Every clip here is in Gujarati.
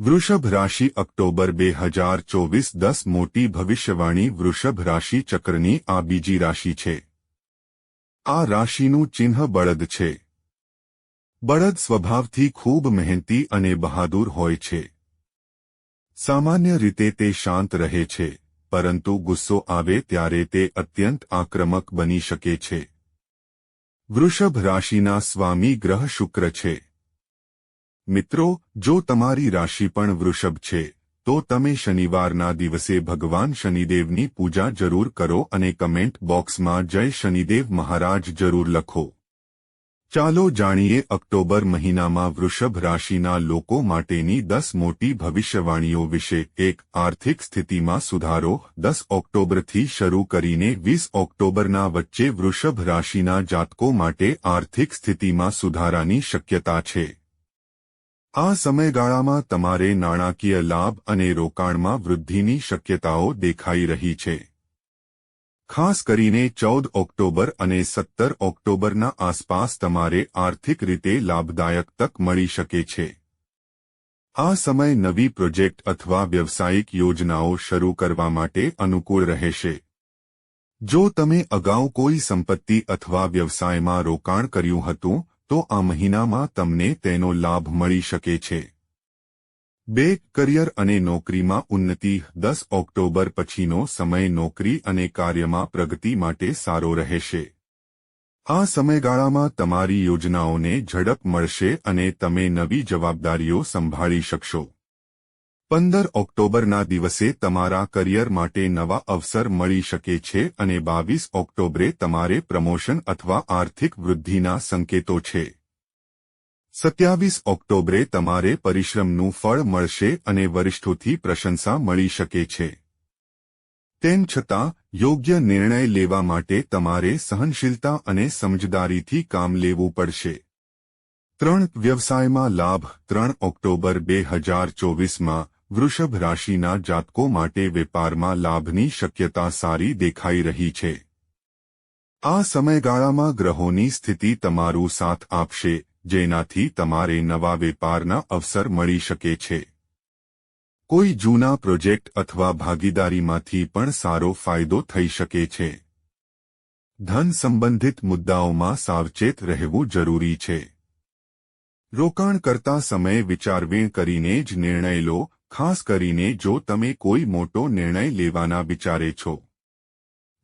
વૃષભ રાશિ ઓક્ટોબર બે હજાર ચોવીસ દસ મોટી ભવિષ્યવાણી વૃષભ રાશિ ચક્રની આ બીજી રાશિ છે. આ રાશિનું ચિહ્ન બળદ છે. બળદ સ્વભાવથી ખૂબ મહેનતી અને બહાદુર હોય છે. સામાન્ય રીતે તે શાંત રહે છે, પરંતુ ગુસ્સો આવે ત્યારે તે અત્યંત આક્રમક બની શકે છે. વૃષભ રાશિના સ્વામી ગ્રહ શુક્ર છે. મિત્રો, જો તમારી રાશિ પણ વૃષભ છે, તો તમે શનિવારના દિવસે ભગવાન શનિદેવની પૂજા જરૂર કરો અને કમેન્ટ બોક્સમાં જય શનિદેવ મહારાજ જરૂર લખો. ચાલો જાણીએ ઓક્ટોબર મહિનામાં વૃષભ રાશિના લોકો માટેની દસ મોટી ભવિષ્યવાણીઓ વિશે. એક, આર્થિક સ્થિતિમાં સુધારો. દસ ઓક્ટોબરથી શરૂ કરીને વીસ ઓક્ટોબરના વચ્ચે વૃષભ રાશિના જાતકો માટે આર્થિક સ્થિતિમાં સુધારાની શક્યતા છે. આ સમયગાળામાં તમારે નાણાકીય લાભ અને રોકાણમાં વૃદ્ધિની શક્યતાઓ દેખાઈ રહી છે. ખાસ કરીને ચૌદ ઓક્ટોબર અને સત્તર ઓક્ટોબરના આસપાસ તમારે આર્થિક રીતે લાભદાયક તક મળી શકે છે. આ સમય નવી પ્રોજેક્ટ અથવા વ્યવસાયિક યોજનાઓ શરૂ કરવા માટે અનુકૂળ રહેશે. જો તમે અગાઉ કોઈ સંપત્તિ અથવા વ્યવસાયમાં રોકાણ કર્યું હતું તો આ મહિનામાં તમને તેનો લાભ મળી શકે છે. બે, કરિયર અને નોકરીમાં ઉન્નતિ. દસ, ઓક્ટોબર પછીનો સમય નોકરી અને કાર્યમાં પ્રગતિ માટે સારો રહેશે. આ સમયગાળામાં તમારી યોજનાઓને ઝડપ મળશે અને તમે નવી જવાબદારીઓ સંભાળી શકશો. પંદર ઓક્ટોબરના દિવસે તમારા કરિયર માટે નવા અવસર મળી શકે છે અને બાવીસ ઓક્ટોબરે તમારે પ્રમોશન અથવા આર્થિક વૃદ્ધિના સંકેતો છે. સત્યાવીસ ઓક્ટોબરે તમારે પરિશ્રમનું ફળ મળશે અને વરિષ્ઠોથી પ્રશંસા મળી શકે છે. તેમ છતાં, યોગ્ય નિર્ણય લેવા માટે તમારે સહનશીલતા અને સમજદારીથી કામ લેવું પડશે. ત્રણ વ્યવસાયમાં લાભ, ત્રણ ઓક્ટોબર બે હજાર ચોવીસમાં વૃષભ રાશિના જાતકો માટે વેપારમાં લાભની શક્યતા સારી દેખાઈ રહી છે. આ સમયગાળામાં ગ્રહોની સ્થિતિ તમારું સાથ આપશે, જેનાથી તમારે નવા વેપારના અવસર મળી શકે છે. કોઈ જૂના પ્રોજેક્ટ અથવા ભાગીદારીમાંથી પણ સારો ફાયદો થઈ શકે છે. ધન સંબંધિત મુદ્દાઓમાં સાવચેત રહેવું જરૂરી છે. રોકાણ કરતા સમયે વિચારવીણ કરીને જ નિર્ણય લો ખાસ કરીને જો તમે કોઈ મોટો નિર્ણય લેવાના વિચારે છો.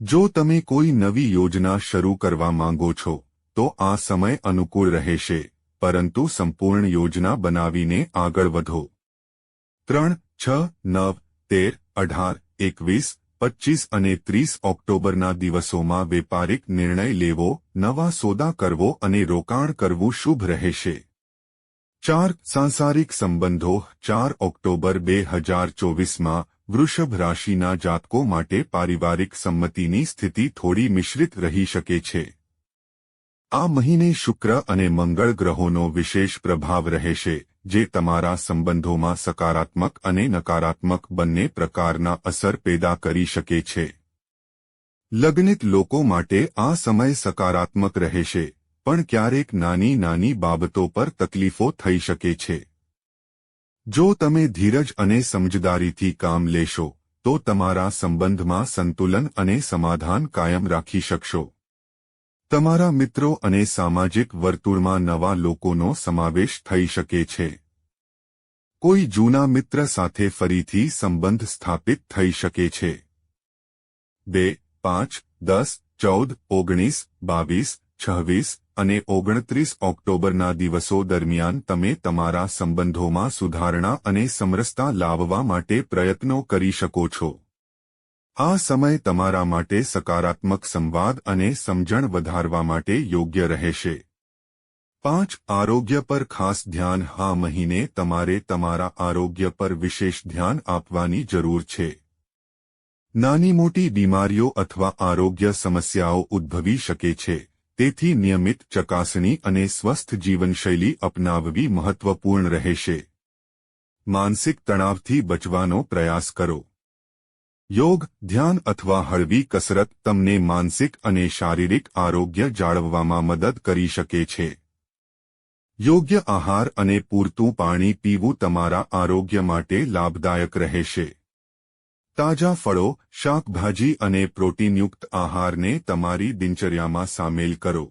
જો તમે કોઈ નવી યોજના શરૂ કરવા માંગો છો, તો આ સમય અનુકૂળ રહેશે, પરંતુ સંપૂર્ણ યોજના બનાવીને આગળ વધો. ત્રણ, છ, નવ, તેર, અઢાર, એકવીસ પચ્ચીસ અને ત્રીસ ઓક્ટોબરના દિવસોમાં વેપારિક નિર્ણય લેવો, નવા સોદા કરવો અને રોકાણ કરવું શુભ રહેશે. ચાર સાંસારિક સંબંધો, ચાર ઓક્ટોબર બે હજાર ચોવીસમાં, વૃષભ રાશિના જાતકો માટે પારિવારિક સંમતિની સ્થિતિ થોડી મિશ્રિત રહી શકે છે. આ મહિને શુક્ર અને મંગળ ગ્રહોનો વિશેષ પ્રભાવ રહેશે, જે તમારા સંબંધોમાં સકારાત્મક અને નકારાત્મક બંને પ્રકારના અસર પેદા કરી શકે છે. લગ્નિત લોકો માટે આ સમય સકારાત્મક રહેશે પણ ક્યારેક નાની નાની બાબતો પર તકલીફો થઈ શકે છે. જો તમે ધીરજ અને સમજદારીથી કામ લેશો, તો તમારા સંબંધમાં સંતુલન અને સમાધાન કાયમ રાખી શકશો. તમારા મિત્રો અને સામાજિક વર્તુળમાં નવા લોકોનો સમાવેશ થઈ શકે છે. કોઈ જૂના મિત્ર સાથે ફરીથી સંબંધ સ્થાપિત થઈ શકે છે. બે, પાંચ, દસ, ચૌદ, ઓગણીસ, બાવીસ છવ્વીસ અને ઓગણત્રીસ ઓક્ટોબરના દિવસો દરમિયાન તમે તમારા સંબંધોમાં સુધારણા અને સમરસતા લાવવા માટે પ્રયત્નો કરી શકો છો. આ સમય તમારા માટે સકારાત્મક સંવાદ અને સમજણ વધારવા માટે યોગ્ય રહેશે. પાંચ, આરોગ્ય પર ખાસ ધ્યાન આ મહિને તમારે તમારા આરોગ્ય પર વિશેષ ધ્યાન આપવાની જરૂર છે. નાની મોટી બીમારીઓ અથવા આરોગ્ય સમસ્યાઓ ઉદ્ભવી શકે છે. તેથી નિયમિત ચકાસણી અને સ્વસ્થ જીવનશૈલી અપનાવવી મહત્વપૂર્ણ રહેશે. માનસિક તણાવથી બચવાનો પ્રયાસ કરો. યોગ, ધ્યાન અથવા હળવી કસરત તમને માનસિક અને શારીરિક આરોગ્ય જાળવવામાં મદદ કરી શકે છે. યોગ્ય આહાર અને પૂરતું પાણી પીવું તમારા આરોગ્ય માટે લાભદાયક રહેશે. તાજા ફળો શાકભાજી અને પ્રોટીનયુક્ત આહારને તમારી દિનચર્યામાં સામેલ કરો.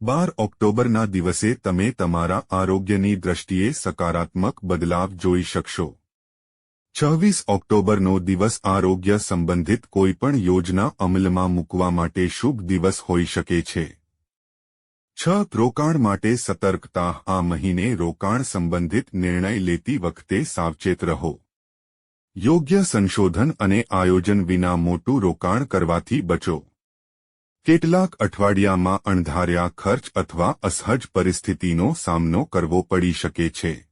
બાર ઓક્ટોબરના દિવસે તમે તમારા આરોગ્યની દ્રષ્ટિએ સકારાત્મક બદલાવ જોઈ શકશો. છવ્વીસ ઓક્ટોબરનો દિવસ આરોગ્ય સંબંધિત કોઈપણ યોજના અમલમાં મૂકવા માટે શુભ દિવસ હોઈ શકે છે. છ રોકાણ માટે સતર્કતા આ મહિને રોકાણ સંબંધિત નિર્ણય લેતી વખતે સાવચેત રહો. યોગ્ય સંશોધન અને આયોજન વિના મોટું રોકાણ કરવાથી બચો. કેટલાક અઠવાડિયામાં અણધાર્યા ખર્ચ અથવા અસહજ પરિસ્થિતિનો સામનો કરવો પડી શકે છે.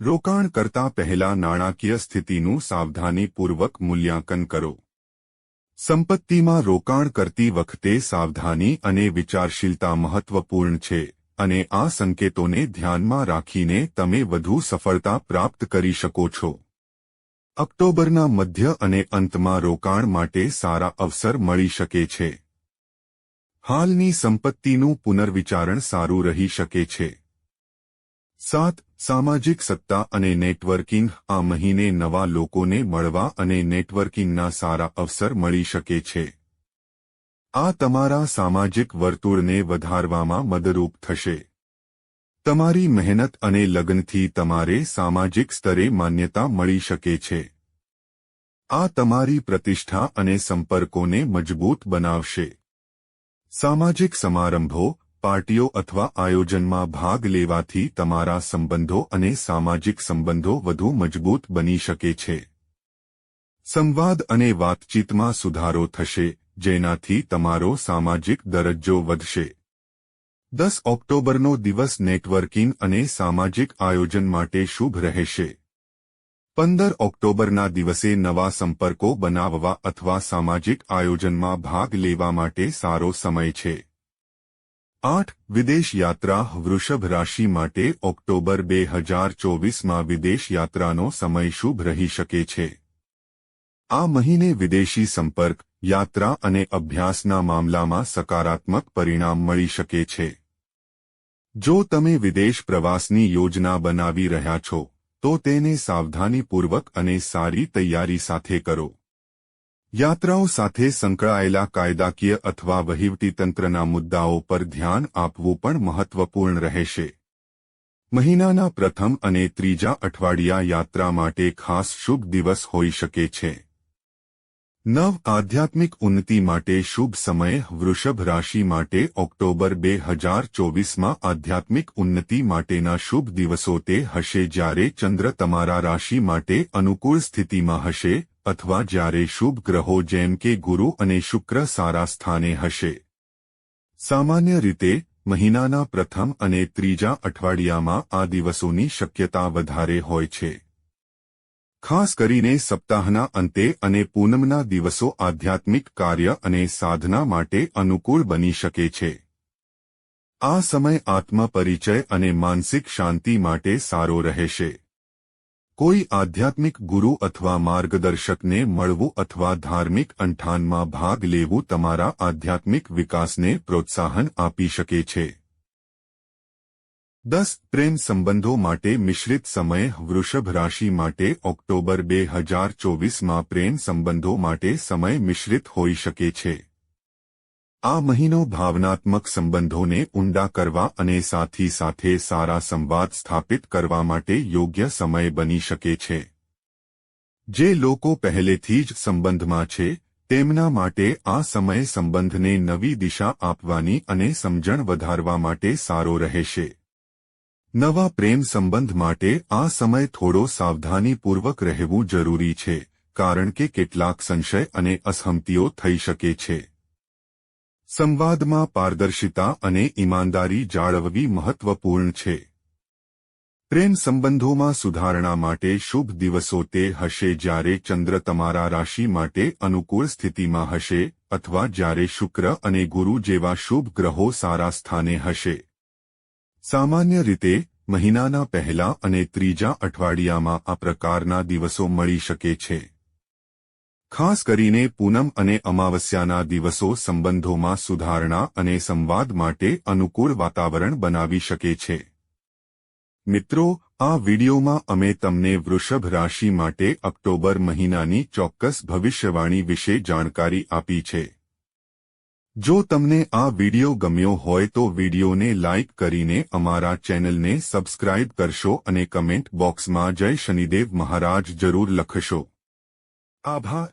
રોકાણ કરતા પહેલા નાણાકીય સ્થિતિનું સાવધાનીપૂર્વક મૂલ્યાંકન કરો. સંપત્તિમાં રોકાણ કરતી વખતે સાવધાની અને વિચારશીલતા મહત્વપૂર્ણ છે, અને આ સંકેતોને ધ્યાનમાં રાખીને તમે વધુ સફળતા પ્રાપ્ત કરી શકો છો. ઓક્ટોબરના મધ્ય અને અંતમાં રોકાણ માટે સારા અવસર મળી શકે છે. હાલની સંપત્તિનું પુનર્વિચારણ સારું રહી શકે છે. સાત, સામાજિક સત્તા અને નેટવર્કિંગ આ મહિને નવા લોકોને મળવા અને નેટવર્કિંગના સારા અવસર મળી શકે છે. આ તમારા સામાજિક વર્તુળને વધારવામાં મદદરૂપ થશે. તમારી મહેનત અને લગ્નથી તમારે સામાજિક સ્તરે માન્યતા મળી શકે છે. આ તમારી પ્રતિષ્ઠા અને સંપર્કોને મજબૂત બનાવશે. સામાજિક સમારંભો, પાર્ટીઓ અથવા આયોજનમાં ભાગ લેવાથી તમારા સંબંધો અને સામાજિક સંબંધો વધુ મજબૂત બની શકે છે. સંવાદ અને વાતચીતમાં સુધારો થશે, જેનાથી તમારો સામાજિક દરજ્જો વધશે. દસ ઓક્ટોબરનો દિવસ નેટવર્કિંગ અને સામાજિક આયોજન માટે શુભ રહેશે. પંદર ઓક્ટોબરના દિવસે નવા સંપર્કો બનાવવા અથવા સામાજિક આયોજનમાં ભાગ લેવા માટે સારો સમય છે. આઠ, વિદેશ યાત્રા વૃષભ રાશિ માટે ઓક્ટોબર બે હજાર ચોવીસમાં વિદેશ યાત્રાનો સમય શુભ રહી શકે છે. આ મહિને વિદેશી સંપર્ક, યાત્રા અને અભ્યાસના મામલામાં સકારાત્મક પરિણામ મળી શકે છે. જો તમે વિદેશ પ્રવાસની યોજના બનાવી રહ્યા છો, તો તેને સાવધાનીપૂર્વક અને સારી તૈયારી સાથે કરો. યાત્રાઓ સાથે સંકળાયેલા કાયદાકીય અથવા વહીવટીતંત્રના મુદ્દાઓ પર ધ્યાન આપવું પણ મહત્વપૂર્ણ રહેશે. મહિનાના પ્રથમ અને ત્રીજા અઠવાડિયા યાત્રા માટે ખાસ શુભ દિવસ હોઈ શકે છે. નવ આધ્યાત્મિક ઉન્નતિ માટે શુભ સમય વૃષભ રાશિ માટે ઓક્ટોબર બે હજાર ચોવીસમાં આધ્યાત્મિક ઉન્નતિ માટેના શુભ દિવસો તે હશે જ્યારે ચંદ્ર તમારા રાશિ માટે અનુકૂળ સ્થિતિમાં હશે અથવા જ્યારે શુભ ગ્રહો જેમ કે ગુરુ અને શુક્ર સારા સ્થાને હશે. સામાન્ય રીતે, મહિનાના પ્રથમ અને ત્રીજા અઠવાડિયામાં આ દિવસોની શક્યતા વધારે હોય છે. ખાસ કરીને સપ્તાહના અંતે અને પૂનમના દિવસો આધ્યાત્મિક કાર્ય અને સાધના માટે અનુકૂળ બની શકે છે. આ સમય આત્મપરિચય અને માનસિક શાંતિ માટે સારો રહેશે. કોઈ આધ્યાત્મિક ગુરુ અથવા માર્ગદર્શકને મળવું અથવા ધાર્મિક અંઠાનમાં ભાગ લેવું તમારા આધ્યાત્મિક વિકાસને પ્રોત્સાહન આપી શકે છે. દસ પ્રેમ સંબંધો માટે મિશ્રિત સમય વૃષભ રાશિ માટે ઓક્ટોબર બે હજાર ચોવીસમાં પ્રેમ સંબંધો માટે સમય મિશ્રિત હોઈ શકે છે આ મહિનો ભાવનાત્મક સંબંધોને ઊંડા કરવા અને સાથી સાથે સારા સંવાદ સ્થાપિત કરવા માટે યોગ્ય સમય બની શકે છે જે લોકો પહેલેથી જ સંબંધમાં છે તેમના માટે આ સમય સંબંધને નવી દિશા આપવાની અને સમજણ વધારવા માટે સારો રહેશે નવા પ્રેમ સંબંધ માટે આ સમય થોડો સાવધાનીપૂર્વક રહેવું જરૂરી છે, કારણ કે કેટલાક સંશય અને અસહમતિઓ થઈ શકે છે. સંવાદમાં પારદર્શિતા અને ઈમાનદારી જાળવવી મહત્વપૂર્ણ છે. પ્રેમ સંબંધોમાં સુધારણા માટે શુભ દિવસો તે હશે જ્યારે ચંદ્ર તમારા રાશિ માટે અનુકૂળ સ્થિતિમાં હશે, અથવા જ્યારે શુક્ર અને ગુરુ જેવા શુભ ગ્રહો સારા સ્થાને હશે. સામાન્ય રીતે, મહિનાના પહેલા અને ત્રીજા અઠવાડિયામાં આ પ્રકારના દિવસો મળી શકે છે. ખાસ કરીને પૂનમ અને અમાવસ્યાના દિવસો સંબંધોમાં સુધારણા અને સંવાદ માટે અનુકૂળ વાતાવરણ બનાવી શકે છે. મિત્રો, આ વિડિયોમાં અમે તમને વૃષભ રાશિ માટે ઓક્ટોબર મહિનાની ચોક્કસ ભવિષ્યવાણી વિશે જાણકારી આપી છે. જો તમને આ વિડિયો ગમ્યો હોય તો વિડિયોને લાઇક કરીને અમારા ચેનલને સબસ્ક્રાઇબ કરશો અને કમેન્ટ બોક્સમાં જય શનિદેવ મહારાજ જરૂર લખશો. આભાર.